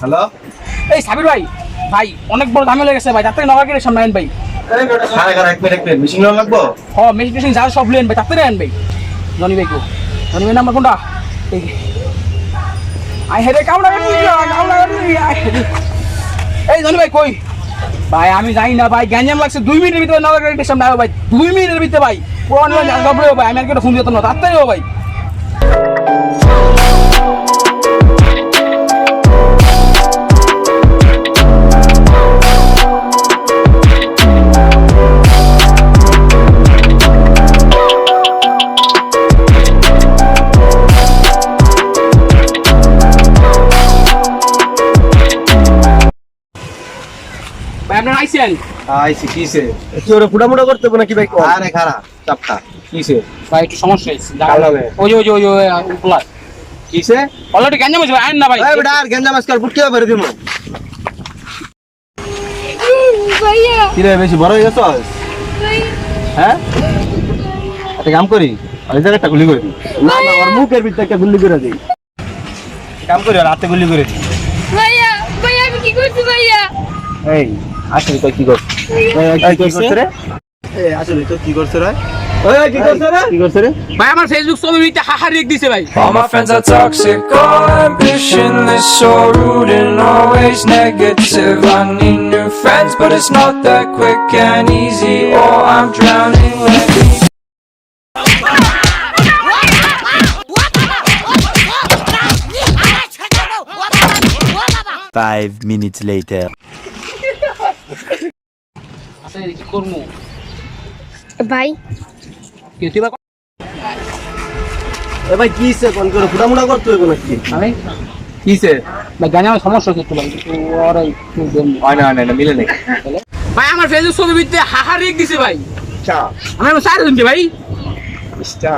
Hello এই সাবির ভাই ভাই অনেক বড় ঝামেলা হয়ে গেছে ভাই তাড়াতাড়ি নগাগিরের সামনে আন ভাই। খারা খারা এক মিনিট এক মিনিট মেশিন লোন লাগবো? হ মেশিন টেশিন যা সব লেন ভাই তাড়াতাড়ি ভাই। জনি ভাই গো জনি ভাই নাম্বার কোনটা? এই আই হেরে কামড়া কাটলি কামড়া কাটলি আই এই জনি ভাই কই? ভাই আমি জানি না ভাই গ্যাঞ্জাম লাগছে দুই মিনিটের ভিতরে নগাগিরের সামনে আয় ভাই দুই মিনিটের ভিতরে ভাই পুরো ভাই আমি আর ফোন দিতাম না তাড়াতাড়ি ভাই। আপনারা আইছেন? আইসি কিসে কি ওরে ফুটামুটা করতে হবে নাকি ভাই আরে খারা চাপটা। কিসে ভাই একটু সমস্যা হয়েছে? ওই যে ওই যে ওই পোলার কিসে অলরেডি গ্যাঞ্জাম হয়েছে আইন না ভাই। এই বেটা আর গেঞ্জাম আজকাল ফুটকে বেরে দিমু ভাইয়া। কি রে বেশি বড় হয়ে গেছস হ্যাঁ? একটা কাম করি ওই জায়গাটা গুলি করে দিই। না না ওর মুখের ভিতরে একটা গুল্লি করে দিই। কাম করি আর হাতে গুলি করে দিই। ভাইয়া ভাইয়া আমি কি করছি ভাইয়া? এই আসলে তুই কি করছিস কি করছে রে আসলে তুই কি করছে রে কি করছিস রে ভাই আমার ফেসবুক ছবি হাহার রেখ দিছে ভাই All my friends are toxic, all ambitionless, so rude and always negative. I need new friends, but it's not that quick and easy. Oh, I'm drowning. Let me Five minutes later. আচ্ছা কি করব ভাই। কি তুই এ ভাই কি সে কোন করে ফুটামুটা করতে হবে নাকি? আমি? ভাই সমস্যা হচ্ছে একটু ভাই একটু আর একটু হয় না হয় না মিলে নেই। ভাই আমার ফেসবুক ছবি ভিত্তি হাহার রেখ দিছে ভাই। চা। আমি চার দিন ভাই। চা।